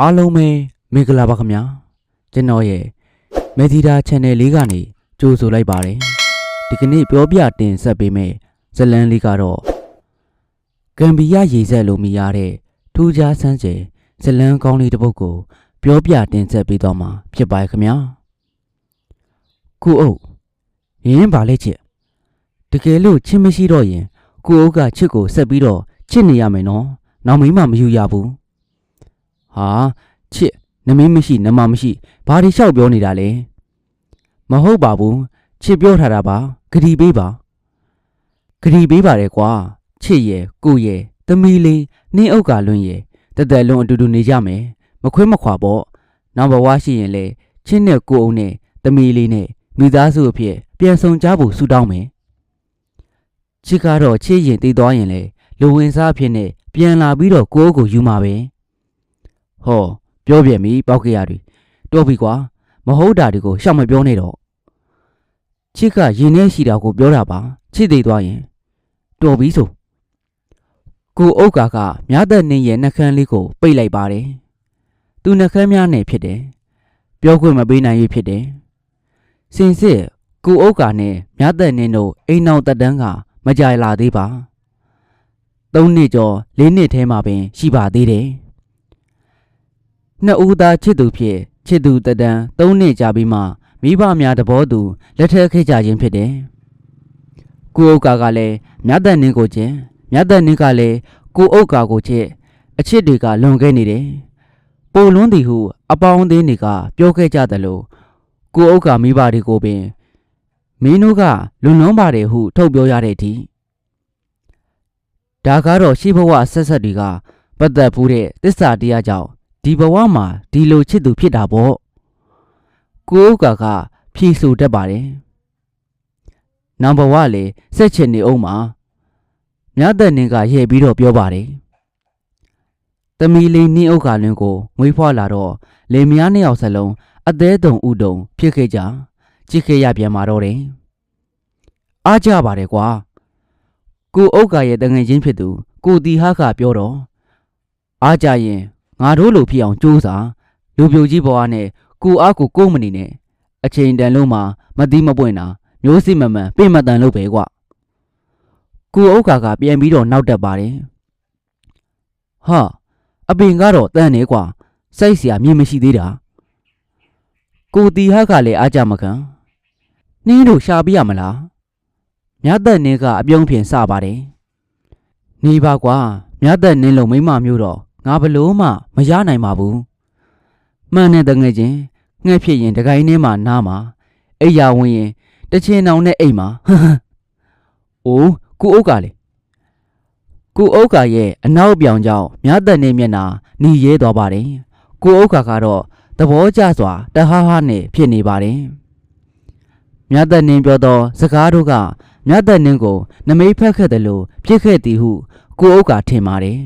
အားလုံးပဲမင်္ဂလာပါခင်ဗျာကျွန်တော်ရဲ့မေဒီတာ channel လေးကနေကြိုဆိုလိုက်ပါတယ်ဒီကနေ့ပြောပြတင်ဆက်ပေးမယ့်ဇတ်လန်းလေးကတော့ဂမ်ဘီယာရေဆက်လို့မရတဲ့ထူးခြားဆန်းကျယ်ဇတ်လန်းကောင်းလေးတစ်ပုဒ်ကိုပြောပြတင်ဆက်ပေးတော့မှာဖြစ်ပါရဲ့ခင်ဗျာကုအုပ်ရင်းပါလေချစ်တကယ်လို့ချစ်မရှိတော့ရင်ကုအုပ်ကချစ်ကိုဆက်ပြီးတော့ချစ်နေရမယ်နော်နောက်မိမမယူရဘူး ဟာချစ်နမင်းမရှိနမမရှိဘာတွေလျှောက်ပြောနေတာလဲမဟုတ်ပါဘူးချစ်ပြောထားတာပါဂရီပေးပါဂရီပေးပါတယ်ကွာချစ်ရဲ့ကိုရဲ့သမီးလေးနင်းဥက္ကာလွန်းရဲ့တက်တက်လွန်းအတူတူနေကြမယ်မခွဲမခွာပေါ့နောက်ဘဝရှိရင်လေချစ်နဲ့ကိုအောင်နဲ့သမီးလေးနဲ့မိသားစုအဖြစ်ပြန်ဆောင်ကြဖို့ဆုတောင်းမယ်ချစ်ကတော့ချစ်ရင်တည်သွားရင်လေလူဝင်စားအဖြစ်နဲ့ပြန်လာပြီးတော့ကိုအိုးကိုယူမှာပဲ ဟောပြောပြပြီပောက်ကရတွေတော်ပြီကွာမဟုတ်တာတွေကိုရှောက်မပြောနဲ့တော့ချစ်ကရင်ထဲရှိတာကိုပြောတာပါချစ်သေးသွားရင်တော်ပြီဆိုကိုဥက္ကာကမြတ်တဲ့နင်းရဲ့နှကန်းလေးကိုပိတ်လိုက်ပါတယ်သူနှကန်းများနဲ့ဖြစ်တယ်ပြောခွင့်မပေးနိုင်ရဖြစ်တယ်စင်စစ်ကိုဥက္ကာနဲ့မြတ်တဲ့နင်းတို့အိမ်နောက်တက်တန်းကမကြိုင်လာသေးပါသုံးနှစ်ကျော်လေးနှစ်ထဲမှာပင်ရှိပါသေးတယ် နှစ်ဦးသားချစ်သူဖြစ်ချစ်သူတဒံ၃နှစ်ကြာပြီးမှမိဘများတဘောသူလက်ထပ်ခဲ့ကြခြင်းဖြစ်တယ်။ကိုဥက္ကာကလည်းမြတ်သက်နင်းကိုချင်းမြတ်သက်နင်းကလည်းကိုဥက္ကာကိုချစ်အချစ်တွေကလွန်ခဲ့နေတယ်။ပိုလွန်းသည်ဟု အပေါင်းအသင်းတွေကပြောခဲ့ကြသလိုကိုဥက္ကာမိဘတွေကိုပင်မင်းတို့ကလွန်လွန်းပါတယ်ဟု ထုတ်ပြောရတဲ့အထိဒါကတော့ရှိဘဝဆက်ဆက်တွေကပတ်သက်ဖူးတဲ့တစ္ဆာတရားကြောင့် ဒီဘဝမှာဒီလိုချစ်သူဖြစ်တာပေါ့ကိုဥက္ကာကဖြီဆိုတတ်ပါတယ်နောက်ဘဝလေစက်ချင်နေအောင်မှာမြတ်တဲ့နင်ကရဲ့ပြီးတော့ပြောပါတယ်တမီလေးနှင်းဥက္ကာလွင်ကိုငွေဖွာလာတော့လေမယားနှစ်ယောက်စလုံးအသေးတုံဥတုံဖြစ်ခဲ့ကြကြည့်ခဲ့ရပြန်มาတော့တယ်အားကြပါတယ်ကွာကိုဥက္ကာရဲ့တငယ်ချင်းဖြစ်သူကိုတီဟာကပြောတော့အားကြရင် ငါတို့လိုဖြစ်အောင်ကြိုးစားလူပြိုကြီးဘဝနဲ့ကိုအားကိုကိုယ်မနေနဲ့အချိန်တန်လုံးမှာမတိမပွင့်တာမျိုးစိမမှန်ပြင်မတန်လို့ပဲကွကိုဥက္ကာကပြန်ပြီးတော့နောက်တက်ပါတယ်ဟာအပင်ကတော့တန်နေကွာစိတ်เสียမြင်မရှိသေးတာကိုတီဟကလည်းအားကြမခံနင်းတို့ရှာပြရမလားမြတ်သက်နင်းကအပြုံးဖြင့်စပါတယ်နေပါကွာမြတ်သက်နင်းလုံးမိမမျိုးတော့ ငါဘလို့မှမရနိုင်ပါဘူးမှန်တဲ့တငယ်ချင်းငှက်ဖြစ်ရင်တကိုင်းထဲမှာနားမှာအိယာဝင်ရင်တချင်အောင်နဲ့အိမ်မှာဟမ်ဟမ်အိုးကုအုပ်ကလေကုအုပ်ကရဲ့အနောက်ပြောင်ကြောင့်မြတ်သက်နေမျက်နာหนีရဲသွားပါတယ်ကုအုပ်ကကတော့သဘောကျစွာတဟားဟားနဲ့ဖြစ်နေပါတယ်မြတ်သက်နင်းပြောသောစကားတို့ကမြတ်သက်နင်းကိုနမိတ်ဖက်ခဲ့တယ်လို့ဖြစ်ခဲ့သည်ဟုကုအုပ်ကထင်ပါတယ်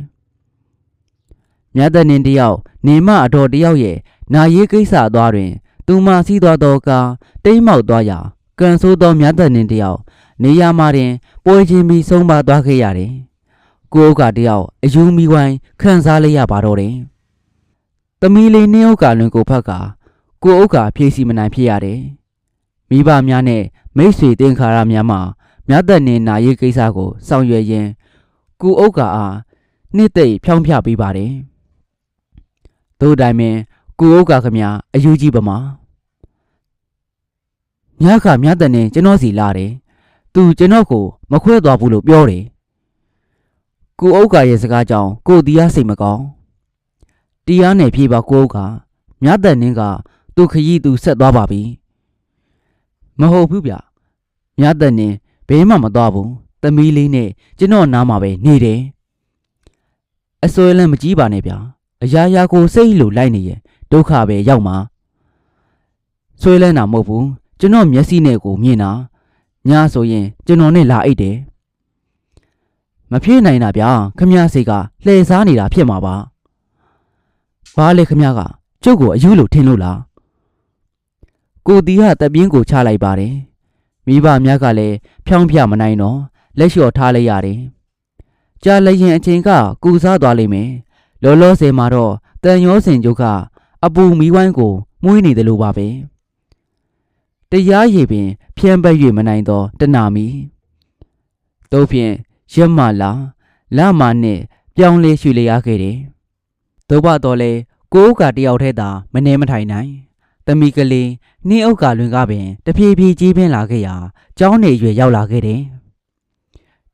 မြတ်တနင်တယောက်နေမအတော်တယောက်ရဲ့နာရေးကိစ္စအသွားတွင် သူမစီးသွားသောကားတိမ်မောက်သွားရာကန်ဆိုးသောမြတ်တနင်တယောက်နေရာမှာတွင်ပွဲချင်းပြီးဆုံးပါသွားခဲ့ရတယ်။ကိုဥကတယောက်အယူမီဝိုင်းခံစားလိုက်ရပါတော့တယ်။သမီးလေးနှင်းဥကလွင်ကိုဖက်ကကိုဥကဖြည့်စီမနိုင်ဖြစ်ရတယ်။မိဘများနဲ့မိတ်ဆွေတင်ခါရများမှမြတ်တနင်နာရေးကိစ္စကိုဆောင်ရွက်ရင်းကိုဥကအားနှစ်သိမ့်ဖြောင်းဖျပေးပါတယ်။ တို့တိုင်းပင်ကိုဥက္ကခမအယူကြီးပမာညခမြတ်တန်နဲ့ကျွန်တော်စီလာတယ်သူကျွန်တော်ကိုမခွဲသွားဘူးလို့ပြောတယ်ကိုဥက္ကရဲ့စကားကြောင့်ကိုတီးအားစိတ်မကောင်းတရားနဲ့ဖြေပါကိုဥက္ကမြတ်တန်နင်းကသူခရီးသူဆက်သွားပါပြီမဟုတ်ဘူးဗျမြတ်တန်နင်းဘဲမှမသွားဘူးသမီးလေးနဲ့ကျွန်တော်နားမှာပဲနေတယ်အစွဲလန်းမကြီးပါနဲ့ဗျာ အရာရာကိုစိတ်လိုလိုက်နေရင်ဒုက္ခပဲရောက်မှာဆွဲလန်းတာမဟုတ်ဘူးကျွန်တော်မျက်စိနဲ့ကိုမြင်တာညဆိုရင်ကျွန်တော်နဲ့လာအိတ်တယ်မဖြစ်နိုင်တာဗျာခမည်းစိတ်ကလှည့်စားနေတာဖြစ်မှာပါဘာလဲခမည်းကကျုပ်ကိုအယူလို့ထင်လို့လားကိုတီကတပ်ပြင်းကိုချလိုက်ပါတယ်မိဘများကလည်းဖြောင်းပြမနိုင်တော့လက်လျှော့ထားလိုက်ရတယ်ကြာလည်းရင်အချိန်ကကူစားသွားလိမ့်မယ် လောလောဆယ်မှာတော့တန်ရောစင်ကျုပ်ကအပူမီးဝိုင်းကိုမွေးနေတယ်လို့ပါပဲတရားရည်ပင်ဖြန့်ပတ်၍မနိုင်သောတနာမီတို့ဖြင့်ရက်မလာလမနှင့်ပြောင်းလဲရွှေလျားခဲ့တယ်သို့ပါတော့လေကိုဥကတယောက်တည်းသာမနေမထိုင်နိုင်တမီကလေးနှင်းဥက္ကလွင်ကပင်တဖြည်းဖြည်းကြီးပင်းလာခဲ့ရာကျောင်းနေရွယ်ရောက်လာခဲ့တယ်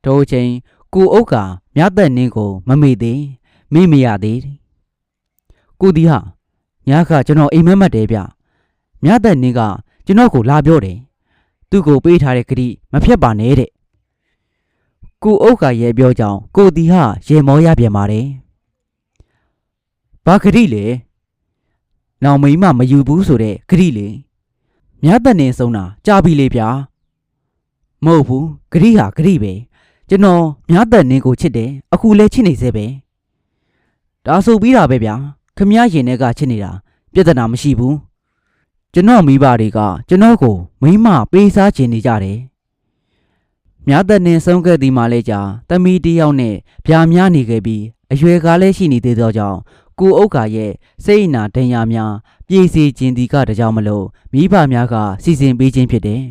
ထိုအချိန်ကိုဥက္ကမြတ်သက်နင်းကိုမမေ့သေး မေ့မရသေးကိုဒီဟာညကကျွန်တော်အိမ်မက်မက်တယ်ဗျမြတ်သက်နင်းကကျွန်တော်ကိုလာပြောတယ်သူ့ကိုပေးထားတဲ့ဂတိမဖြတ်ပါနဲ့တဲ့ကိုဥက္ကရဲ့ပြောကြောင်းကိုဒီဟာရေမောရပြန်ပါတယ်ဘာဂတိလဲနောင်မိမမယူဘူးဆိုတဲ့ဂတိလေမြတ်သက်နင်းဆုံးတာကြာပြီလေဗျာမဟုတ်ဘူးဂတိဟာဂတိပဲကျွန်တော်မြားသက်နင်းကိုချစ်တယ်အခုလဲချစ်နေသေးပဲ ဒါဆိုပြီးတာပဲဗျာခမည်းရင်ထဲကချစ်နေတာပြဿနာမရှိဘူးကျွန်တော်မိဘတွေကကျွန်တော်ကိုမိမပေးစားခြင်းနေကြတယ်မြားသက်နင်းဆုံးခဲ့သည်မှလဲကြာတမီတယောက်နဲ့ဗျာများနေခဲ့ပြီးအရွယ်ကားလည်းရှိနေသေးသောကြောင့်ကိုဥက္ကာရဲ့စိတ်အနာဒဏ်ရာများပြေစီခြင်းဒီကတကြောင်မလို့မိဘများကစီစဉ်ပေးခြင်းဖြစ်တယ်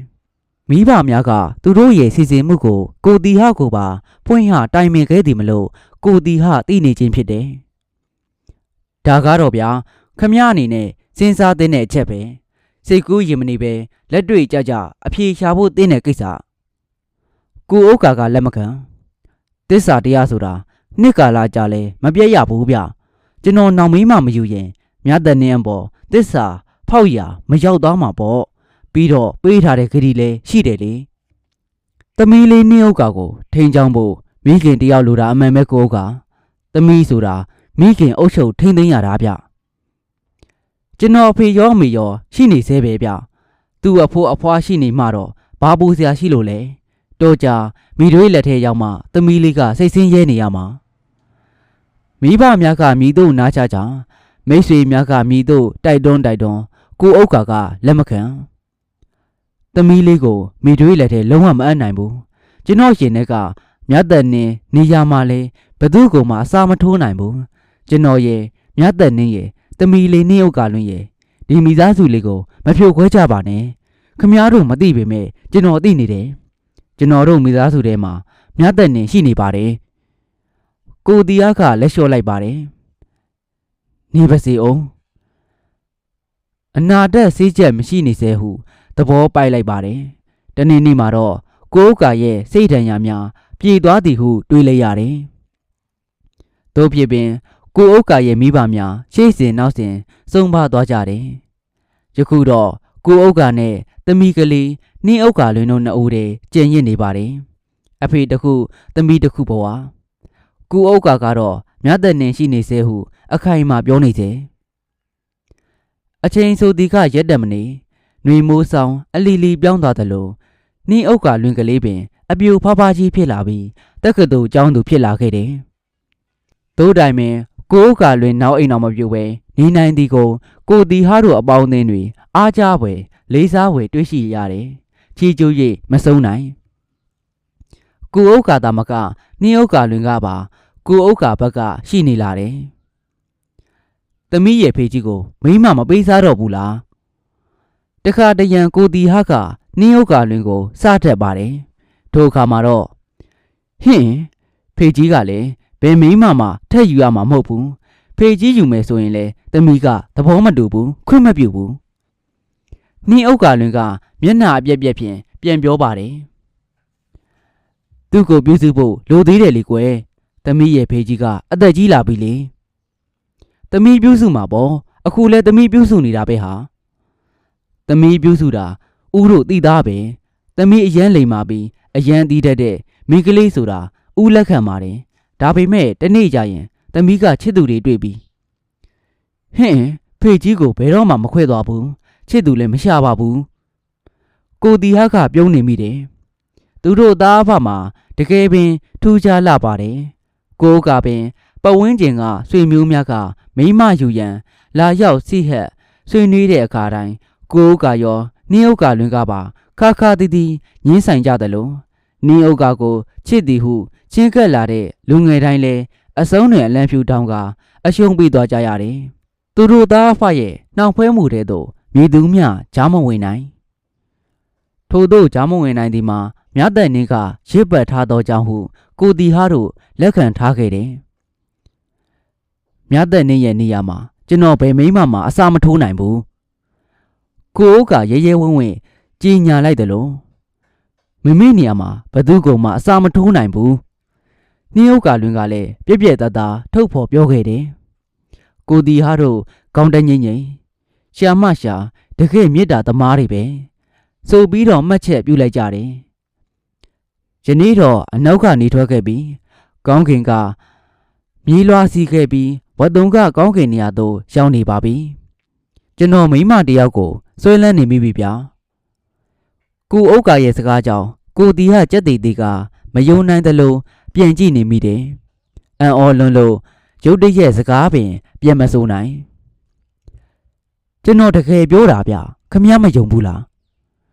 မိဘများကသူတို့ရဲ့စီစဉ်မှုကိုကိုတီဟကိုပါဖွင့်ဟတိုင်ပင်ခဲ့သည်မလို့ကိုတီဟသိနေခြင်းဖြစ်တယ်။ ဒါကတော့ဗျာခမရအနေနဲ့စဉ်းစားသင့်တဲ့အချက်ပဲစိတ်ကူးရင်မနေပဲလက်တွေ့ကြကြအပြေရှာဖို့သင့်တဲ့ကိစ္စကိုဥက္ကာကလက်မခံတစ္ဆာတရားဆိုတာနှစ်ကာလကြာလဲမပြတ်ရဘူးဗျကျွန်တော်နောင်မင်းမမယူရင်မြတ်တဲ့နေအပေါ်တစ္ဆာဖောက်ရမရောက်သွားမှာပေါ့ပြီးတော့ပေးထားတဲ့ဂရီလည်းရှိတယ်လေ။သမီးလေးနှင်းဥက္ကာကိုထိန်ချောင်းဖို့မိခင်တယောက်လိုတာအမှန်ပဲကိုဥက္ကာသမီးဆိုတာ မိခင်အုပ်ချုပ်ထိန်သိမ်းရတာဗျ။ကျွန်တော်အဖေရောအမေရော ရှိနေသေးပဲဗျ။သူ့အဖိုးအဖွားရှိနေမှတော့ဘာပူစရာရှိလို့လဲ။တော့ကြာမိတို့ရဲ့လက်ထဲရောက်မှသမီးလေးကစိတ်ဆင်းရဲနေရမှာ။မိဘများကမိတို့နားချကြမိတ်ဆွေများကမိတို့တိုက်တွန်းတိုက်တွန်းကိုဥက္ကာကလက်မခံ။သမီးလေးကိုမိတွေးလက်ထဲလုံးဝမအပ်နိုင်ဘူးကျွန်တော်ရှင်ထဲကမြတ်သက်နင်းနေရာမှာလဲဘသူ့ကိုမှအစာမထိုးနိုင်ဘူး ကျွန်တော်ရဲ့မြတ်သက်နင်းရဲ့သမီးလေးနှင်းဥက္ကလွင်ရဲ့ဒီမိသားစုလေးကိုမဖြိုခွဲကြပါနဲ့ခမည်းတော်မသိပေမဲ့ကျွန်တော်သိနေတယ်ကျွန်တော်တို့မိသားစုထဲမှာမြတ်သက်နင်းရှိနေပါတယ်ကိုတီယားကလက်လျှော့လိုက်ပါတယ်နေပါစေအောင်အနာတက်စေးချက်မရှိနေစေဟုသဘောပိုက်လိုက်ပါတယ်။တနေ့နေ့မှာတော့ကိုဥက္ကာရဲ့စိတ်ဒဏ်ရာများပြေသွားသည်ဟုတွေးလိုက်ရတယ်။တို့ဖြစ်ပင် ကိုဥက္ကာရဲ့မိဘများရှေ့စဉ်နောက်စဉ်စုံပါသွားကြတယ်။ယခုတော့ကိုဥက္ကာနဲ့သမီးကလေးနှင်းဥက္ကာလွင်တို့နှစ်ဦးတည်းကြံ့ရစ်နေပါတယ်။အဖေတစ်ခုသမီးတစ်ခုဘဝကိုဥက္ကာကတော့မြတ်တဲ့နင်ရှိနေစေဟုအခိုင်အမာပြောနေစေ။အချိန်ဆိုဒီကရက်တက်မနေနှွေမိုးဆောင်အလီလီပြောင်းသွားသလိုနှင်းအုပ်ကလွင်ကလေးပင် အပြူဖားဖားကြီးဖြစ်လာပြီးတက္ကသိုလ်ကျောင်းသူဖြစ်လာခဲ့တယ်။သို့တိုင်ပင် ကိုအုပ်ကလွင်နောက်အိမ်တော်မပြူပဲနေနိုင်သည်ကိုကိုတီဟာတို့အပေါင်းအသင်းတွေအားကြဖွယ်လေးစားဖွယ်တွေ့ရှိရတယ်။ချီကျူး၍မဆုံးနိုင်။ကိုအုပ်ကသာမကနှင်းအုပ်ကလွင်ကပါကိုအုပ်ကဘက်ကရှိနေလာတယ်။သမီးရဲ့ဖေကြီးကိုမိမမပေးစားတော့ဘူးလား။တခါတရံကိုတီဟာကနှင်းဥက္ကာလွင်ကိုစထက်ပါတယ်ထိုအခါမှာတော့ဟင်းဖေကြီးကလည်း ဘယ်မိမမှထက်ယူရမှာမဟုတ်ဘူးဖေကြီးယူမယ်ဆိုရင်လေတမီကသဘောမတူဘူးခွင့်မပြုဘူးနှင်းဥက္ကာလွင်ကမျက်နှာအပြက်ပြက်ဖြင့်ပြန်ပြောပါတယ်သူ့ကိုပြုစုဖို့လိုသေးတယ်လေကွယ်တမီရဲ့ဖေကြီးကအသက်ကြီးလာပြီလေတမီပြုစုမှာပေါ့အခုလဲတမီပြုစုနေတာပဲဟာတမီပြုစုတာဦးတို့သိသားပဲသမီးအရန်လိမ်မာပြီးအရန်တီးတတ်တဲ့မိန်းကလေးဆိုတာဦးလက်ခံပါတယ် ဒါပေမဲ့တနေ့ကျရင်သမီးကချစ်သူတွေတွေ့ပြီးဟင့်ဖေကြီးကိုဘယ်တော့မှမခွဲသွားဘူးချစ်သူလည်းမရှာပါဘူးကိုတီဟာကပြုံးနေမိတယ်သူတို့သားအဖမှာတကယ်ပင်ထူးခြားလာပါတယ်ကိုကပင်ပဝင်းကျင်ကဆွေမျိုးများကမိမယူရန်လာရောက်စိဟက်ဆွေးနွေးတဲ့အခါတိုင်းကိုကရောနှင်းဥက္ကလွင်ကပါခါခါတီတီညင်းဆိုင်ကြတယ်လို့နှင်းဥက္ကကိုချစ်သည်ဟု ချင်းကပ်လာတဲ့လူငယ်တိုင်းလဲအစုံတွေအလံဖြူတောင်းကအအရှုံးပေးသွားကြရတယ်သူတို့သားအဖရဲ့နှောင်ဖွဲမှုတဲ့သို့မြေသူမျှကြားမဝင်နိုင်ထို့သို့ကြားမဝင်နိုင်သည်မှာမြတ်တဲ့နင်းကရစ်ပတ်ထားသောကြောင့်ဟုကိုတီဟာတို့လက်ခံထားခဲ့တယ်မြတ်တဲ့နင်းရဲ့နေရာမှာကျွန်တော်ဘယ်မိမမှအစာမထိုးနိုင်ဘူးကိုအိုးကရဲရဲဝံ့ဝံ့ကြီးညာလိုက်တယ်လို့မိမိနေရာမှာဘသူကမှအစာမထိုးနိုင်ဘူး နှင်းဥက္ကလွင်ကလည်းပြက်ပြက်တသားထုတ်ဖော်ပြောခဲ့တယ်ကိုတီဟာတို့ကောင်းတငိမ့်ငိမ့်ရှာမရှာတကယ်မေတ္တာသမားတွေပဲဆိုပြီးတော့မှတ်ချက်ပြုလိုက်ကြတယ်ယနေ့တော့အနောက်ကနေထွက်ခဲ့ပြီးကောင်းခင်ကမြေးလွားစီးခဲ့ပြီးဝတ်တုံကကောင်းကင်နေရာသို့ရောက်နေပါပြီ။ကျွန်တော်မိမတယောက်ကိုဆွဲလန်းနေမိပြီဗျာ။ကိုဥက္ကာရဲ့စကားကြောင့်ကိုတီဟကြက်တီတီကမယုံနိုင်သလို ပြန်ကြည့်နေမိတယ်။အံ့ဩလွန်းလို့ရုတ်တရက်စကားပင် ပြန်မစိုးနိုင်။ကျွန်တော်တကယ်ပြောတာဗျ။ခမည်းမယုံဘူးလား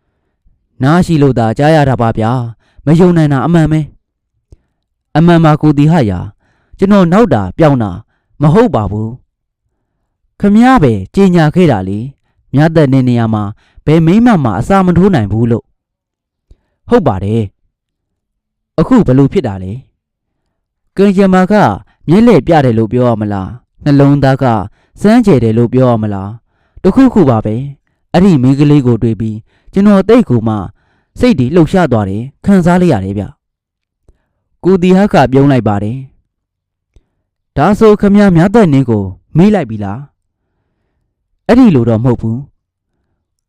။နားရှိလို့သာကြားရတာပါဗျာ။မယုံနိုင်တာအမှန်ပဲ။အမှန်ပါကိုတီဟရာကျွန်တော်နောက်တာပြောင်းတာမဟုတ်ပါဘူးခမည်းပဲကြီးညာခဲ့တာလေမြတ်တဲ့နေနေရာမှာဘယ်မိမ့်မှအစာမထိုးနိုင်ဘူးလို့ဟုတ်ပါတယ်အခုဘလို့ဖြစ်တာလဲ ကင်ဂျမာကမျက်လှည့်ပြတယ်လို့ပြောရမလားနှလုံးသားကစမ်းကြယ်တယ်လို့ပြောရမလားတခုခုပါပဲအဲ့ဒီမိန်းကလေးကိုတွေ့ပြီးကျွန်တော်တိတ်ကူမှစိတ်ဒီလှုပ်ရှားသွားတယ်ခံစားလိုက်ရတယ်ဗျကိုတီဟကပြုံးလိုက်ပါတယ်ဒါဆိုခမည်းများတဲ့နင်းကိုမေးလိုက်ပြီလားအဲ့ဒီလိုတော့မဟုတ်ဘူး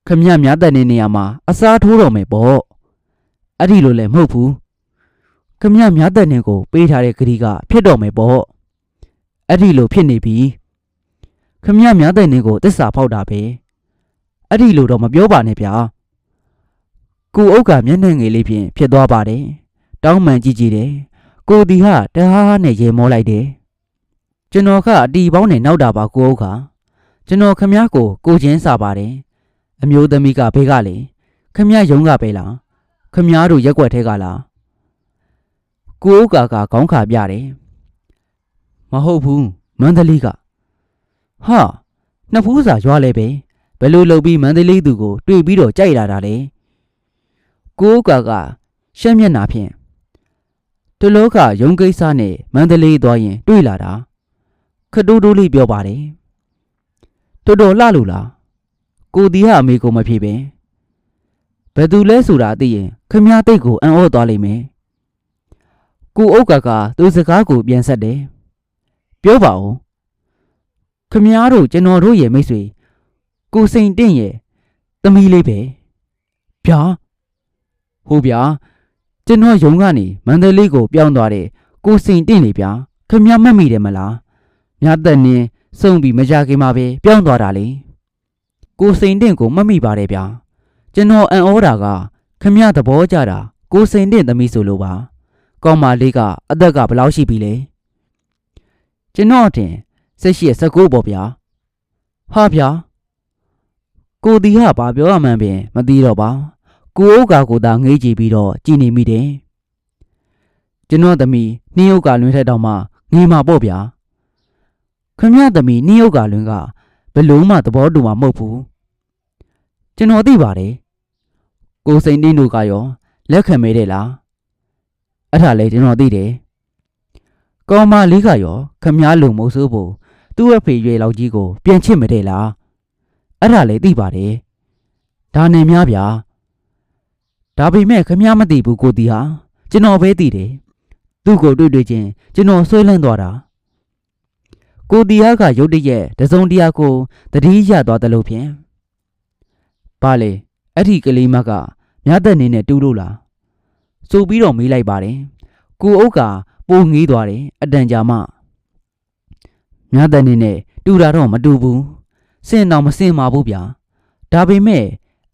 ခမည်းများတဲ့နင်းနေရာမှာအစားထိုးတော့မယ်ပေါ့အဲ့ဒီလိုလည်းမဟုတ်ဘူး ခမည်းများတဲ့နင်းကို ပေးထားတဲ့ဂရီကဖြစ်တော့မယ်ပေါ့အဲ့ဒီလိုဖြစ်နေပြီခမည်းများတဲ့နင်းကိုတစ္ဆာဖောက်တာပဲအဲ့ဒီလိုတော့မပြောပါနဲ့ဗျာကိုအုတ်ကမျက်နှာငယ်လေးဖြင့်ဖြစ်သွားပါတယ်တောင်းမှန်ကြည့်ကြည့်တယ်ကိုဒီဟာတဟားနဲ့ရေမောလိုက်တယ်ကျွန်တော်ကအတီပေါင်းနဲ့နောက်တာပါကိုဟုတ်ခါကျွန်တော်ခမည်းကိုကိုချင်းစာပါတယ်အမျိုးသမီးကဘေးကလေခမည်းယုံကပဲလားခမည်းတို့ရက်ွက်ထဲကလား ကိုဟုတ်ကာကခေါင်းခါပြတယ်မဟုတ်ဘူးမန္တလေးကဟာနှစ်ဖူးစာရွာလဲပဲဘယ်လိုလုပ်ပြီးမန္တလေးသူကိုတွေ့ပြီးတော့ကြိုက်လာတာလဲကိုဟုတ်ကာကရှက်မျက်နာဖြင့်တလောကရုံကိစ္စနဲ့မန္တလေးသွားရင် တွေ့လာတာခတိုးတိုးလေးပြောပါတယ်တော်တော်လှလို့လားကိုတီဟာအမေကိုမဖြစ်ပင်ဘယ်သူလဲဆိုတာသိရင်ခမည်းတိတ်ကိုအံ့ဩသွားလိမ့်မယ် ကိုအုတ်ကကသူစကားကိုပြန်ဆက်တယ်ပြောပါဦးခမည်းတို့ကျွန်တော်တို့ရဲ့မိတ်ဆွေကိုစိန်တင့်ရဲ့သမီးလေးပဲဗျာဟုတ်ဗျာကျွန်တော်ယုံကနေမန္တလေးကိုပြောင်းသွားတဲ့ကိုစိန်တင့်လေဗျာခမည်းမှတ်မိတယ်မလားမြတ်သက်နင်းစုံပြီးမကြခင်မှာပဲပြောင်းသွားတာလေကိုစိန်တင့်ကိုမမိပါတယ်ဗျာကျွန်တော်အံ့ဩတာကခမရသဘောကြတာကိုစိန်တင့်သမီးဆိုလို့ပါ ကောင်းမလေးကအသက်ကဘယ်လောက်ရှိပြီလဲကျွန်တော်တင်ဆက်ရှိ၁၉ပေါ့ဗျာဟာဗျာကိုတီဟာဘာပြောရမှန်းပင်မသိတော့ပါကိုအိုးကကိုသာငေးကြည့်ပြီးတော့ကြည်နေမိတယ်ကျွန်တော်သမီးနှင်းဥကလွင်ထက်တော့မှငေးမှာပေါ့ဗျာခမရသမီးနှင်းဥကလွင်ကဘယ်လုံးမှသဘောတူမှာမဟုတ်ဘူးကျွန်တော်သိပါတယ်ကိုစိန်တင်းတို့ကရောလက်ခံမဲတယ်လား အဲ့ဒါလေကျွန်တော်သိတယ်ကောင်းမလေးကရောခမားလုံမို့ဆိုဖို့သူ့အဖေရွယ်လောက်ကြီးကို ပြန်ချစ်မတဲ့လားအဲ့ဒါလေသိပါတယ်ဒါနဲ့များဗျာဒါပေမဲ့ခမားမသိဘူးကိုတီဟာကျွန်တော်ပဲသိတယ်သူ့ကိုတွေ့တွေ့ချင်းကျွန်တော်ဆွဲလန်းသွားတာကိုတီဟာကရုတ်တရက်တစုံတရာကိုတတိရသွားတယ်လို့ဖြင့်ဘာလေအဲ့ဒီကလေးမကမြတ်သက်နေနဲ့တူးလို့လား ဆိုပြီးတော့မေးလိုက်ပါတယ်ကိုအုပ်ကပိုငေးသွားတယ်အတန်ကြာမှမြတ်သက်နေနဲ့တူတာတော့မတူဘူးစင်တော့မစင်ပါဘူးဗျာဒါပေမဲ့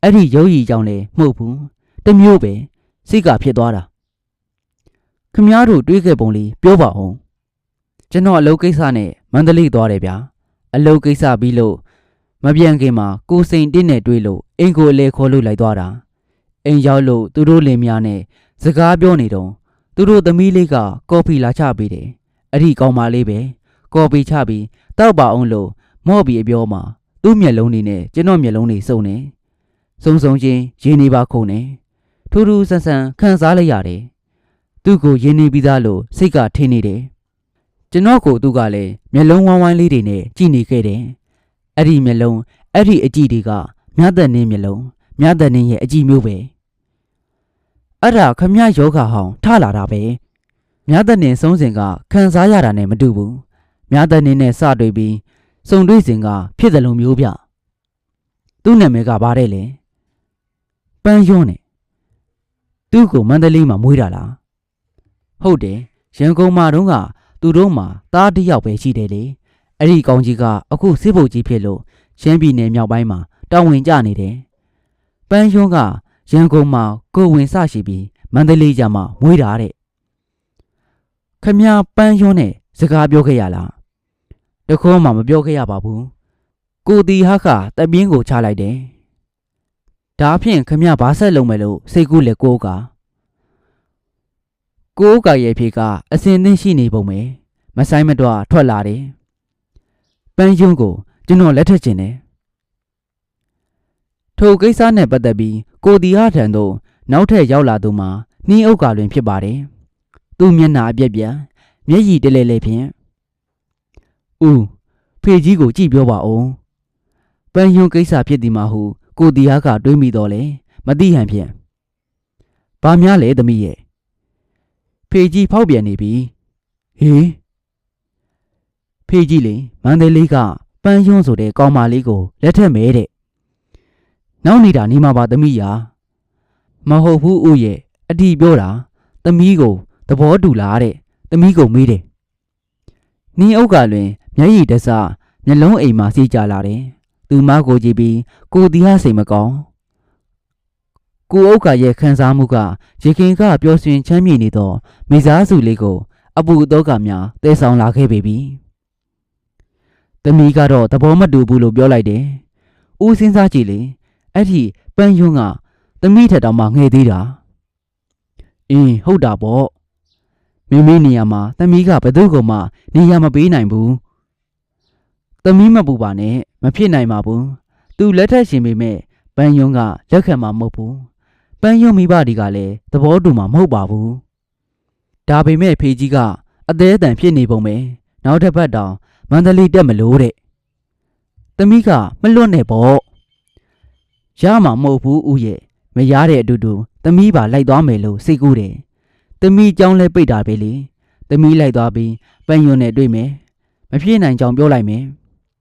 အဲ့ဒီရုပ်ရည်ကြောင့်လေမှုတ်ဘူးတမျိုးပဲစိတ်ကဖြစ်သွားတာခမားတို့တွေးခဲ့ပုံလေးပြောပါဦးကျွန်တော်အလုပ်ကိစ္စနဲ့မန္တလေးသွားတယ်ဗျာအလုပ်ကိစ္စပြီးလို့မပြန်ခင်မှာကိုစိန်တင်းနဲ့တွေ့လို့အင်ကိုအလေခေါ်လို့လိုက်သွားတာအိမ်ရောက်လို့သူတို့လင်များနဲ့ စကားပြောနေတော့သူတို့သမီးလေးကကော်ဖီလာချပေးတယ်အဲ့ဒီကောင်မလေးပဲကော်ပီချပြီးတောက်ပါအောင်လို့မော့ပြီးအပြောမှာသူ့မျက်လုံးတွေနဲ့ကျွန်တော်မျက်လုံးတွေစုံနေစုံစုံချင်းရင်းနေပါခုန်နေထူးထူးဆန်းဆန်းခံစားလိုက်ရတယ်သူ့ကိုရင်းနေပြီးသားလို့စိတ်ကထင်းနေတယ်ကျွန်တော်ကိုသူကလည်းမျက်လုံးဝမ်းဝမ်းလေးတွေနဲ့ကြည့်နေခဲ့တယ်အဲ့ဒီမျက်လုံးအဲ့ဒီအကြည့်တွေကမြတ်တဲ့နင်းမျက်လုံးမြတ်တဲ့နင်းရဲ့အကြည့်မျိုးပဲ အဲ့ဒါခမရယောဂဟောင်းထလာတာပဲမြတ်တဲ့နင်းဆုံးစဉ်ကခံစားရတာနဲ့မတူဘူးမြတ်တဲ့နင်းနဲ့စတွေ့ပြီးစုံတွေ့စဉ်ကဖြစ်တယ်လို့မျိုးပြသူ့နာမည်ကဘာတဲ့လဲပန်းယွန်းနဲ့သူ့ကိုမန္တလေးမှာမွေးတာလားဟုတ်တယ်ရန်ကုန်မှာတုန်းကသူတို့မှာသားတစ်ယောက်ပဲရှိတယ်လေအဲ့ဒီကောင်ကြီးကအခုစစ်ဖို့ကြီးဖြစ်လို့ရှမ်းပြည်နယ်မြောက်ပိုင်းမှာတောင်းဝင်ကြနေတယ်ပန်းယွန်းက ရန်ကုန်မှာကိုယ်ဝင်စရှိပြီးမန္တလေးကျမှမွေးတာတဲ့ခမရပန်းယွန်းနဲ့စကားပြောခဲ့ရလားတခေါမှမပြောခဲ့ရပါဘူးကိုတီဟာကတပင်းကိုချလိုက်တယ်ဒါအဖြစ်ခမရဘာဆက်လုံးမယ်လို့စိတ်ကူးလေကိုကကိုကရဲ့ဖြေကအစင်သင်းရှိနေပုံပဲမဆိုင်မတော့ထွက်လာတယ်ပန်းယွန်းကိုကျွန်တော်လက်ထက်ကျင်တယ် ထိုကိစ္စနဲ့ပတ်သက်ပြီးကိုတီဟာထံသို့နောက်ထပ်ရောက်လာသူမှာနှင်းဥက္ကာလွင်ဖြစ်ပါတယ်သူ့မျက်နှာအပြက်ပြက်မျက်ရည်တလဲလဲဖြင့်ဦးဖေကြီးကိုကြည့်ပြောပါဦးပန်းယွန်းကိစ္စဖြစ်ဒီမှာဟုကိုတီဟာကတွေးမိတော့လေမသိဟန်ဖြင့်ဘာများလဲသမီးရဲ့ဖေကြီးဖောက်ပြန်နေပြီဟေးဖေကြီးလေမန္တလေးကပန်းယွန်းဆိုတဲ့ကောင်မလေးကိုလက်ထက်မဲတဲ့ နောက်နေတာနေမှာပါသမီးရာမဟုတ်ဘူးဦးရဲ့အတီပြောတာသမီးကိုသဘောတူလားတဲ့သမီးကိုမေးတယ်နင်းအုပ်ကလွင်မျက်ရည်တစမျက်လုံးအိမ်မှာစီးကြလာတယ်သူမကိုကြည့်ပြီးကိုတီဟာစိတ်မကောင်းကိုအုပ်ကရဲ့ခံစားမှုကရေခင်ကပျော်ရွှင်ချမ်းမြေ့နေသောမိသားစုလေးကို အပူတော့ကများတဲဆောင်လာခဲ့ပေပြီ။တမီကတော့သဘောမတူဘူးလို့ပြောလိုက်တယ်။ဦးစဉ်းစားကြည့်လေ အဲ့ဒီပန်းယွန်းကတမီထက်တောင်မှငှဲ့သေးတာ။အင်းဟုတ်တာပေါ့။မိမိနေရာမှာတမီကဘယ်သူ့ကိုမှနေရာမပေးနိုင်ဘူး။တမီမပူပါနဲ့မဖြစ်နိုင်ပါဘူး။ तू လက်ထက်ရှင်ပေမဲ့ပန်းယွန်းကလက်ခံမှာမဟုတ်ဘူး။ပန်းယွန်းမိဘတွေကလည်းသဘောတူမှာမဟုတ်ပါဘူး။ဒါပေမဲ့ဖေကြီးကအသေးအတန်ဖြစ်နေပုံပဲ။နောက်တစ်ပတ်တောင်မန္တလေးတက်မလို့တဲ့။တမီးကမလွတ်နဲ့ပေါ့။ ရမှာမဟုတ်ဘူးဦးရဲ့မရတဲ့အတူတူတမီးပါလိုက်သွားမယ်လို့စိတ်ကူးတယ်။တမီးကြောင်းလဲပိတ်တာပဲလေ။တမီးလိုက်သွားပြီးပန်းယွန်းနဲ့တွေ့မယ်။မဖြစ်နိုင်ကြောင်ပြောလိုက်မယ်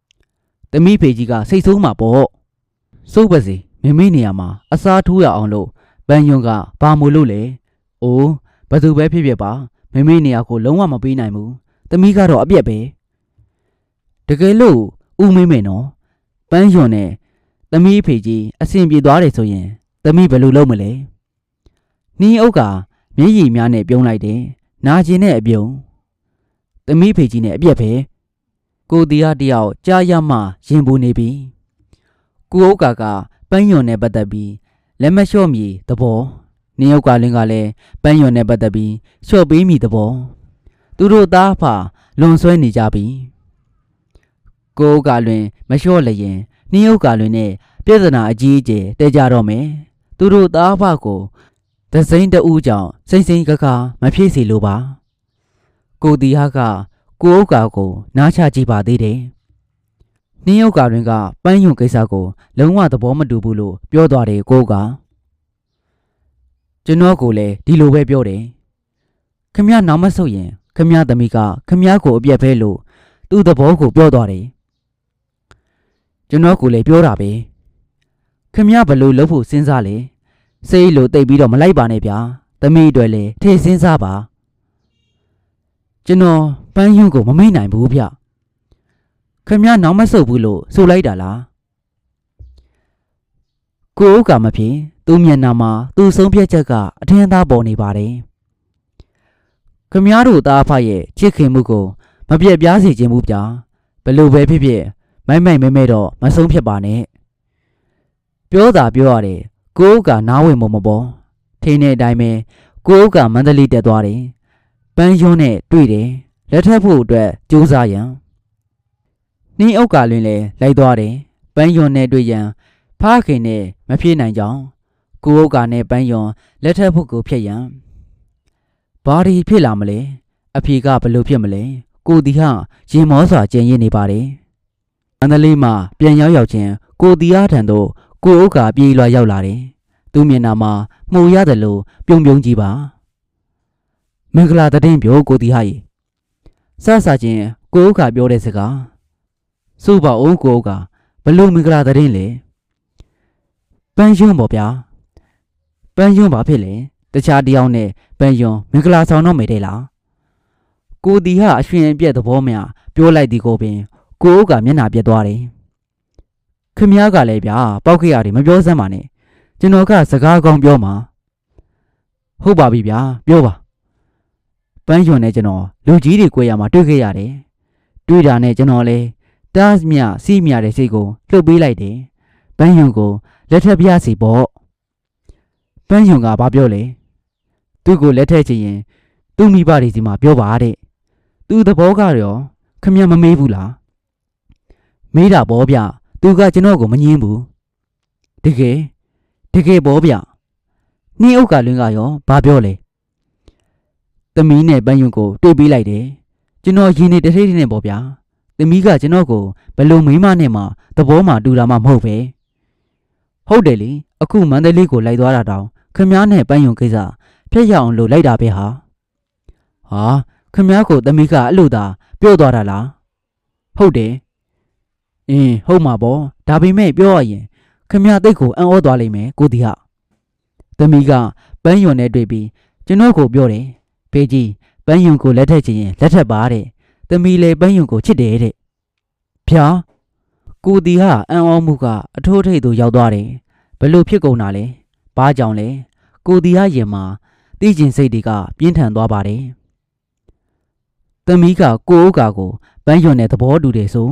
။တမီးဖေကြီးကစိတ်ဆိုးမှာပေါ့။စိုးပါစေမမေနေရာမှာအစားထိုးရအောင်လို့ပန်းယွန်းကဘာမို့လို့လဲ။အိုးဘသူပဲဖြစ်ဖြစ်ပါမမေနေရာကိုလုံးဝမပေးနိုင်ဘူး။တမီးကတော့အပြက်ပဲ။တကယ်လို့ဦးမင်းမေနော်ပန်းယွန်းနဲ့ တမီးဖေကြီးအဆင်ပြေသွားတယ်ဆိုရင်တမီးဘယ်လိုလုပ်မလဲ။နှင်းအုပ်ကမျက်ရည်များနဲ့ပြုံးလိုက်တယ်။နာကျင်တဲ့အပြုံးတမီးဖေကြီးနဲ့အပြက်ပဲ။ကိုတီဟာတယောက်ကြားရမှရင်ပူနေပြီ။ကိုအုပ်ကကပန်းယွန်နဲ့ပတ်သက်ပြီးလက်မလျှော့မီသဘောနင်းယုတ်ကလင်းကလည်းပန်းယွန်နဲ့ပတ်သက်ပြီးလျှော့ပေးမိသဘောသူတို့သားဖာလွန်ဆွဲနေကြပြီကိုအုပ်ကလွင်မလျှော့လျင် နင်းယုတ်ကလွင်နဲ့ပြဿနာအကြီးအကျယ်တဲကြတော့မယ်သူတို့သားဖကိုသစိမ့်တူးကြောင့်စိမ့်စိမ့်ကကမဖြစ်စီလိုပါကိုတီဟာကကိုအုပ်ကကို နားချကြည့်ပါသေးတယ်နင်းယုတ်ကတွင်ကပန်းယွန်ကိစ္စကို လုံးဝသဘောမတူဘူးလို့ပြောသွားတယ်ကိုကကျွန်တော်ကိုလည်းဒီလိုပဲပြောတယ်ခမရနောက်မဆုတ်ရင်ခမရသမီးကခမရကိုအပြက်ပဲလို့သူ့သဘောကိုပြောသွားတယ် ကျွန်တော်ကိုလည်းပြောတာပဲခမရဘလို့လုပ်ဖို့စဉ်းစားလေစိတ်လို့တိတ်ပြီးတော့မလိုက်ပါနဲ့ဗျာသမီးတွေလည်းထည့်စဉ်းစားပါကျွန်တော်ပန်းယွန်းကိုမမိတ်နိုင်ဘူးဗျခမရနောက်မဆုတ်ဘူးလို့ဆိုလိုက်တာလားကိုဥကမဖြစ်သူ့မျက်နှာမှာသူ့ဆုံးဖြတ်ချက်ကအထင်သာပေါ်နေပါတယ်ခမရတို့သားအဖရဲ့ချစ်ခင်မှုကိုမပြတ်ပြားစေခြင်းဘူးဗျာဘလို့ပဲဖြစ်ဖြစ် မိုက်မိုက်မဲမဲတော့မဆုံးဖြစ်ပါနဲ့ပြောတာပြောရတယ်ကိုဥကနားဝင်မမပေါ်ထင်းတဲ့အတိုင်းပဲကိုဥကမန္တလေးတက်သွားတယ်ပန်းယွန်းနဲ့တွေ့တယ်လက်ထပ်ဖို့အတွက်ကြိုးစားရန်နှင်းအုပ်ကလွင်လည်းလိုက်သွားတယ်ပန်းယွန်နဲ့တွေ့ရန်ဖားခင်နဲ့မပြေနိုင်ကြောင်းကိုအုပ်ကနဲ့ပန်းယွန်လက်ထပ်ဖို့ကိုဖျက်ရန်ဘာဒီဖြစ်လာမလဲအဖေကဘယ်လိုဖြစ်မလဲကိုတီဟာရင်မောစွာကြင်ရစ်နေပါတယ် အန်ဒလေးမှာပြန်ရောက်ရောက်ချင်းကိုတီအားထံသို့ကိုအုပ်ကပြေးလွှာရောက်လာတယ်သူမျက်နှာမှာမှုရတယ်လို့ပြုံပြုံကြည့်ပါမင်္ဂလာတည်င်းပြောကိုတီဟာရေစဆာချင်းကိုအုပ်ကပြောတဲ့စကားစုပါအောင်ကိုအုပ်ကဘလို့မင်္ဂလာတည်င်းလဲပန်းယွန်းပေါ့ဗျာပန်းယွန်းဘာဖြစ်လဲတခြားတယောက်နဲ့ပန်းယွန်းမင်္ဂလာဆောင်တော့မယ်တဲ့လားကိုတီဟာအရှင်အပြက်သဘောများပြောလိုက်သည်ကိုပင် ကိုအုပ်ကမျက်နှာပြက်သွားတယ်။ခမည်းကလည်းဗျာပောက်ခရတယ်မပြောစမ်းပါနဲ့ကျွန်တော်ကစကားကောင်းပြောမှာဟုတ်ပါပြီဗျာပြောပါပန်းယွန်နဲ့ကျွန်တော်လူကြီးတွေကိုရမှာတွေ့ခဲ့ရတယ်။တွေ့တာနဲ့ကျွန်တော်လည်းတားမြစီးမြတဲ့စိတ်ကိုလှုပ်ပေးလိုက်တယ်။ပန်းယွန်ကိုလက်ထပ်ပြစီပေါ့ပန်းယွန်ကဘာပြောလဲသူ့ကိုလက်ထပ်ချင်ရင်သူ့မိဘတွေစီမှာပြောပါတဲ့သူသဘောကရောခမရမမေးဘူးလား မေးတာဗောဗျသူကကျွန်တော်ကိုမငင်းဘူးတကယ်တကယ်ဗောဗျနှင်းဥက္ကလွင်ကရောဘာပြောလဲသမီးနဲ့ပန်းယွန်းကိုတွေ့ပေးလိုက်တယ်ကျွန်တော်ရင်းနေတထိတ်နဲ့ဗောဗျာသမီးကကျွန်တော်ကိုဘယ်လိုမိမနဲ့မှသဘောမှတူတာမှမဟုတ်ပဲဟုတ်တယ်လေအခုမန္တလေးကိုလိုက်သွားတာတောင်ခမည်းနဲ့ပန်းယွန်းကိစ္စဖျက်ရအောင်လို့လိုက်တာပဲဟာဟာခမည်းကိုသမီးကအဲ့လိုသာပြောသွားတာလားဟုတ်တယ် အင်းဟုတ်မှာပေါ့ဒါပေမဲ့ပြောရရင်ခမည်းတိတ်ကိုအံ့ဩသွားလိမ့်မယ်ကိုတီဟာသမီးကပန်းယွန်နဲ့တွေ့ပြီးကျွန်တော်ကိုပြောတယ်ဖေးကြီးပန်းယွန်ကိုလက်ထက်ချင်ရင်လက်ထက်ပါတဲ့သမီးလည်းပန်းယွန်ကိုချစ်တယ်တဲ့ဖျားကိုတီဟာအံ့ဩမှုကအထိုးထိပ်သို့ရောက်သွားတယ်ဘလို့ဖြစ်ကုန်တာလဲဘာကြောင့်လဲကိုတီဟာရင်မှာသိကျင်စိတ်တွေကပြင်းထန်သွားပါတယ်သမီးကကိုအိုးကာကိုပန်းယွန်နဲ့သဘောတူတယ်ဆို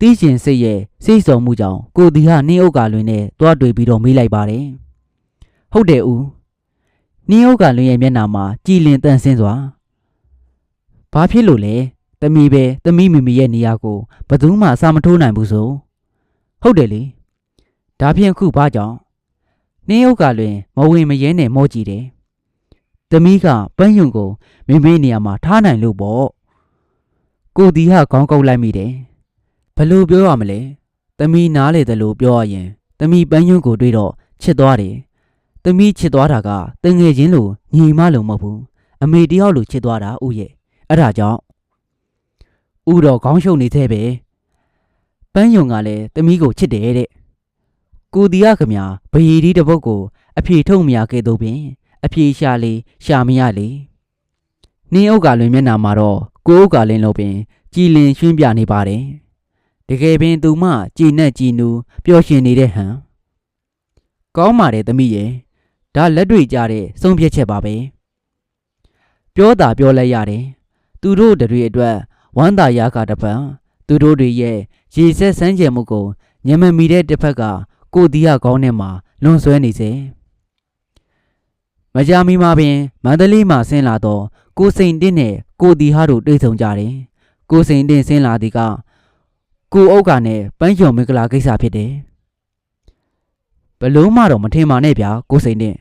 တီးကျင်စိတ်ရဲ့စိတ်ဆုံမှုကြောင့်ကိုဒီဟာနှင်းဥက္ကာလွင်နဲ့တွားတွေ့ပြီးတော့မေးလိုက်ပါတယ်ဟုတ်တယ်ဦးနှင်းဥက္ကာလွင်ရဲ့မျက်နှာမှာကြည်လင်တန့်ဆင်းစွာဘာဖြစ်လို့လဲသမီးပဲသမီးမိမိရဲ့နေရာကိုဘယ်သူမှစာမထိုးနိုင်ဘူးဆိုဟုတ်တယ်လေဒါဖြင့်အခုဘာကြောင့်နှင်းဥက္ကာလွင်မဝင်မရဲနဲ့မောကြည့်တယ်သမီးကပန်းယွန်ကိုမိမိနေရာမှာထားနိုင်လို့ပေါ့ကိုဒီဟာခေါင်းကုပ်လိုက်မိတယ် ဘယ်လို့ပြောရမလဲသမီးနားလေတယ်လို့ပြောရရင်သမီးပန်းယွန်းကိုတွေ့တော့ချစ်သွားတယ်သမီးချစ်သွားတာကတငယ်ချင်းလို့ညီမလို့မဟုတ်ဘူးအမေတယောက်လို့ချစ်သွားတာဥရဲ့အဲ့ဒါကြောင့်ဥတော့ခေါင်းရှုပ်နေသေးပဲပန်းယွန်ကလည်းသမီးကိုချစ်တယ်တဲ့ကိုဒီယာခမဘရီဒီတစ်ပုတ်ကိုအဖြေထုတ်မရခဲ့တော့ပင်အဖြေရှာလေရှာမရလေနင်းအုပ်ကလွင်မျက်နာမှာတော့ကိုအုပ်ကလင်းလို့ပင်ကြည်လင်ရွှင်ပြနေပါတယ် တကယ်ပင်သူမကြည်နဲ့ကြည်နူးပျော်ရွှင်နေတဲ့ဟန်ကောင်းပါတယ်သမီးရဲ့ဒါလက်တွေ့ကြတဲ့ဆုံးဖြတ်ချက်ပါပဲပြောတာပြောလိုက်ရတယ်သူတို့တွေအတွက်ဝမ်းသာရာကတစ်ဖက်သူတို့တွေရဲ့ရေဆက်ဆန်းကျင်မှုကိုညံမမီတဲ့တစ်ဖက်ကကိုတီးရကောင်းနဲ့မှာလွန်ဆွဲနေစေမကြမီမှာပင်မန္တလေးမှာဆင်းလာတော့ကိုစိန်တင့်နဲ့ကိုတီဟာတို့တွေ့ဆုံကြတယ်ကိုစိန်တင့်ဆင်းလာသည်က ကိုအုပ်ကနဲ့ပန်းကျော်မင်္ဂလာကိစ္စဖြစ်တယ်ဘလုံးမတော့မထင်ပါနဲ့ဗျာကိုစိန်တင့်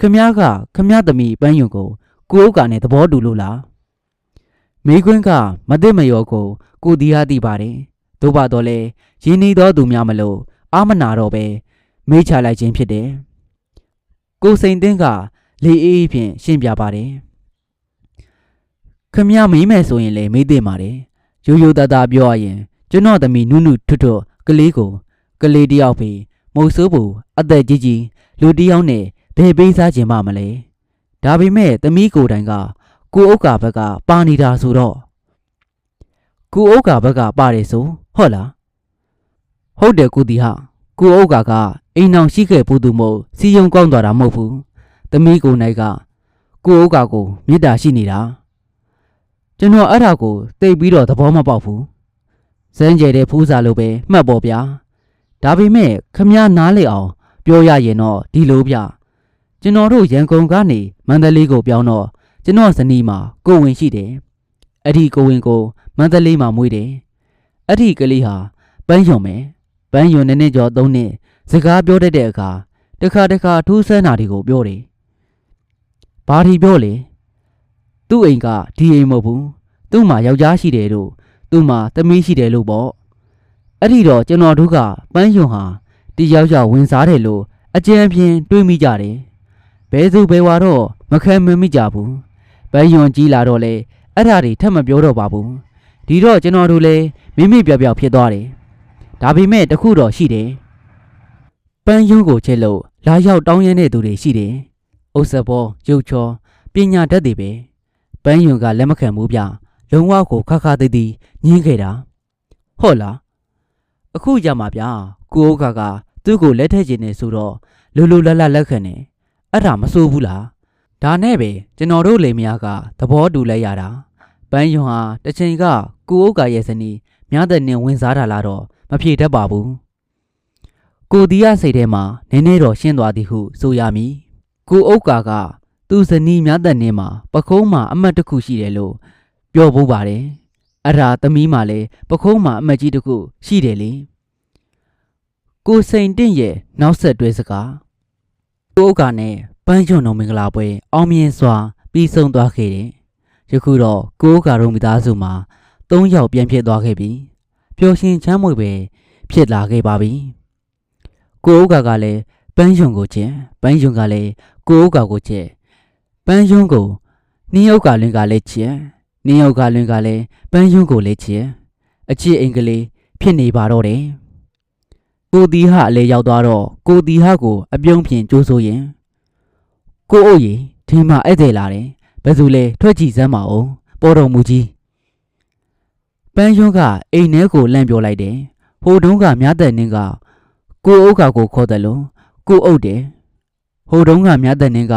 ခမည်းကခမည်းသမီးပန်းယွန်ကိုကိုအုပ်ကနဲ့သဘောတူလို့လားမိခွင်းကမသိမရောကိုကိုတီဟာသိပါတယ်တို့ပါတော့လေရင်းနှီးသောသူများမလို့အာမနာတော့ပဲမေးချလိုက်ခြင်းဖြစ်တယ်ကိုစိန်တင်းကလေအေးအေးဖြင့်ရှင်းပြပါတယ်ခမည်းမေးမယ်ဆိုရင်လည်းမေးသိပါတယ်ရိုးရိုးသားသားပြောရရင် ကျွန်တော်သမီးနုနုထွတ်ထွတ်ကလေးကိုကလေးတယောက်ပဲမုတ်ဆိုးဘူးအသက်ကြီးကြီးလူတယောက်နဲ့ဘယ်ပေးစားခြင်းမမလဲဒါပေမဲ့သမီးကိုယ်တိုင်ကကိုဥက္ကာဘက်ကပါနေတာဆိုတော့ကိုဥက္ကာဘက်ကပါတယ်ဆိုဟုတ်လားဟုတ်တယ်ကိုတီဟာကိုဥက္ကာကအိမ်အောင်ရှိခဲ့ဘူးသူမို့စီယုံကောင်းသွားတာမဟုတ်ဘူးသမီးကိုယ်နိုင်ကကိုဥက္ကာကိုမေတ္တာရှိနေတာကျွန်တော်အဲ့ဒါကိုသိပြီးတော့သဘောမပေါက်ဘူး စမ်းကြဲတဲ့ဖူးစာလိုပဲမှတ်ပေါ်ဗျာဒါပေမဲ့ခမည်းနားလေအောင် ပြောရရင်တော့ဒီလိုဗျကျွန်တော်တို့ရန်ကုန်ကနေမန္တလေးကိုပြောင်းတော့ကျွန်တော်ဇနီးမှာကိုဝင်ရှိတယ်အဲ့ဒီကိုဝင်ကိုမန္တလေးမှာမွေးတယ်အဲ့ဒီကလေးဟာပန်းယုံမယ်ပန်းယုံနဲ့နဲ့ကျော်သုံးနှစ်စကားပြောတတ်တဲ့အခါတစ်ခါတစ်ခါထူးဆန်းတာတွေကိုပြောတယ်ဘာဒီပြောလေသူ့အိမ်ကဒီအိမ်မဟုတ်ဘူးသူ့မှာယောက်ျားရှိတယ်လို့ သူ့မှာသမီးရှိတယ်လို့ပေါ့အဲ့ဒီတော့ကျွန်တော်တို့ကပန်းယုံဟာဒီယောက်ျားဝင်စားတယ်လို့အကြံပြင်းတွေးမိကြတယ်ဘဲသူဘဲဝါတော့မခံမမိကြဘူးပန်းယုံကြီးလာတော့လေအဲ့ဓာတွေထပ်မပြောတော့ပါဘူးဒီတော့ကျွန်တော်တို့လည်းမိမိပြောင်ပြောင်ဖြစ်သွားတယ်ဒါပေမဲ့တစ်ခုတော့ရှိတယ်ပန်းယုံကိုချက်လို့လာရောက်တောင်းရမ်းတဲ့သူတွေရှိတယ်ဥစ္စာဘောရုပ်ချောပညာတတ်တွေပဲပန်းယုံကလက်မခံဘူးဗျ လုံးဝကိုခါခါသေးသေးညင်းခဲ့တာဟုတ်လားအခုကြမှာဗျကိုအိုးကကသူ့ကိုလက်ထည့်ခြင်းနေဆိုတော့လူလူလတ်လတ်လက်ခံနေအဲ့ဒါမဆိုးဘူးလားဒါနဲ့ပဲကျွန်တော်တို့လေမယားကသဘောတူလဲရတာပန်းယုံဟာတစ်ချိန်ကကိုအိုးကရဲ့စနီးများတဲ့နင်ဝင်စားတာလားတော့မဖြေတတ်ပါဘူးကိုဒီရစိတ်ထဲမှာနည်းနည်းတော့ရှင်းသွားသည်ဟုဆိုရမည်ကိုအိုးကာကသူ့ဇနီးများတဲ့နင်မှာပကုံးမှာအမတ်တစ်ခုရှိတယ်လို့ ပြောဖို့ပါတယ်အဲ့ဒါသမီးမှလည်းပကုံးမှာအမတ်ကြီးတစ်ခုရှိတယ်လေကိုစိန်တင့်ရဲ့နောက်ဆက်တွဲစကားကိုအိုးကနဲ့ပန်းကျွန်းတော်မင်္ဂလာပွဲအောင်မြင်စွာပြီးဆုံးသွားခဲ့တယ်ယခုတော့ကိုအိုးကရုံမိသားစုမှာ၃ယောက်ပြန်ဖြစ်သွားခဲ့ပြီပျော်ရွှင်ချမ်းမွေပဲဖြစ်လာခဲ့ပါပြီကိုအိုးကကလည်းပန်းယုံကိုချက်ပန်းယုံကလည်းကိုအိုးကကိုချက်ပန်းယုံကိုနင်းယုတ်ကလင်းကလည်းချက် နင်းယုတ်ကလင်းကလည်းပန်းယုံကိုလည်းချက်အချစ်အင်္ဂလိပ်ဖြစ်နေပါတော့တယ်ကိုတီဟအလဲရောက်သွားတော့ကိုတီဟကိုအပြုံးဖြင့်ကြိုးဆိုရင်ကိုအိုးရီဒီမှာဧည့်သည်လာတယ်ဘယ်သူလဲထွက်ကြည့်စမ်းပါဦးပေါ်တော်မူကြီးပန်းယုံကအိမ်ထဲကိုလန့်ပြောလိုက်တယ်ဟိုတုန်းကမြတ်တဲ့နင်းကကိုအုတ်ကကိုခေါ်တယ်လို့ကိုအုတ်တယ်ဟိုတုန်းကမြတ်တဲ့နင်းက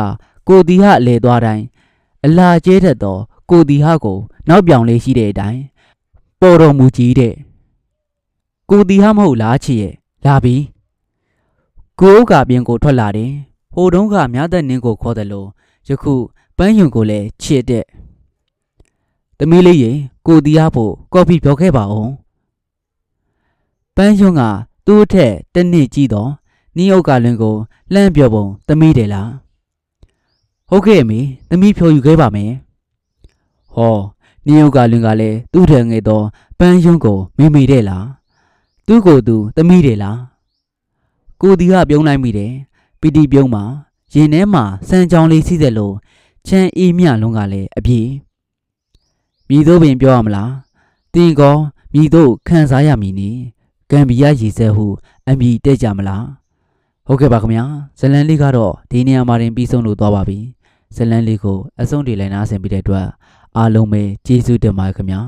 ကိုတီဟအလဲသွားတိုင်းအလာကျဲတတ်တော့ ကိုတီဟကို နောက်ပြောင်လေးရှိတဲ့အတိုင်းပေါ်တော်မူကြီးတဲ့ကိုတီဟမဟုတ်လားချစ်ရဲ့လာပြီကိုအုတ်ကပြင်ကိုထွက်လာတယ်ဟိုတုန်းကမြတ်တဲ့နင်းကိုခေါ်တယ်လို့ယခုပန်းယုံကိုလည်းချစ်တဲ့သမီးလေးရေကိုတီဟဖို့ကော်ဖီပြောခဲ့ပါဦးပန်းယုံကသူ့အထက်တစ်နှစ်ကြီးတော့နီးအုပ်ကလွင်ကိုလှမ်းပြောပုံသမီးတယ်လားဟုတ်ကဲ့အမေသမီးဖြော်ယူခဲ့ပါမယ် ဟောနီးအုပ်ကလွင်ကလည်းသူ့ထက်ငယ်တော့ပန်းယုံကိုမိမိတဲ့လားသူ့ကိုယ်သူသမီးတယ်လားကိုဒီကပြုံးလိုက်မိတယ်ပီတီပြုံးမှာရင်ထဲမှာစမ်းချောင်းလေးစီးတယ်လို့ချမ်းအေးမြလုံးကလည်းအပြေမြည်တို့ပင်ပြောရမလားတင်ကောမြည်တို့ခံစားရမည်နီကံဘီယာရည်စဲဟုအမိတဲ့ကြမလားဟုတ်ကဲ့ပါခင်ဗျာဇလန်လေးကတော့ဒီနေရာမှာတင်ပြီးဆုံးလို့သွားပါပြီဇလန်လေးကိုအဆုံးထိလိုက်နာဆင်ပြီးတဲ့အတွက် အားလုံးပဲကျေးဇူးတင်ပါတယ်ခင်ဗျာ